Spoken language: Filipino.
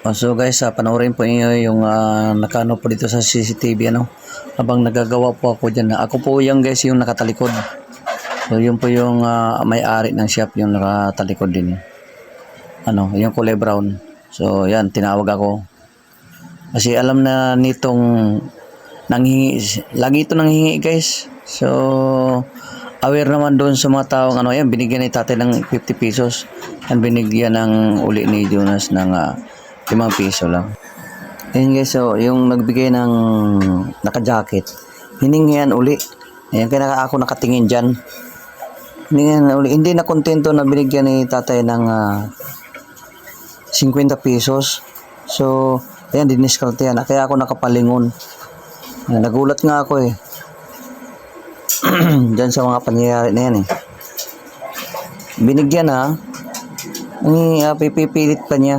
Oh, so guys, uh, panoorin po niyo yung uh, nakano po dito sa CCTV ano. Habang nagagawa po ako diyan. Ako po yung guys yung nakatalikod. So yun po yung ah, may-ari ng shop yung nakatalikod din. Ano, yung kulay brown. So yan, tinawag ako. Kasi alam na nitong nanghingi, lagi ito nanghingi guys. So aware naman doon sa mga taong ano yan, binigyan ni tatay ng 50 pesos. Yan binigyan ng uli ni Jonas ng ah, 5 piso lang. Ayun guys, so yung nagbigay ng naka-jacket, hiningi yan uli. Ayan, kaya ako nakatingin dyan. Hiningi yan uli. Hindi na kontento na binigyan ni tatay ng ah, 50 pesos. So, ayan, diniskarte yan. Kaya ako nakapalingon. Ayan, nagulat nga ako eh. Diyan sa mga pangyayari na yan eh. Binigyan ha. Ang uh, pipipilit pa niya.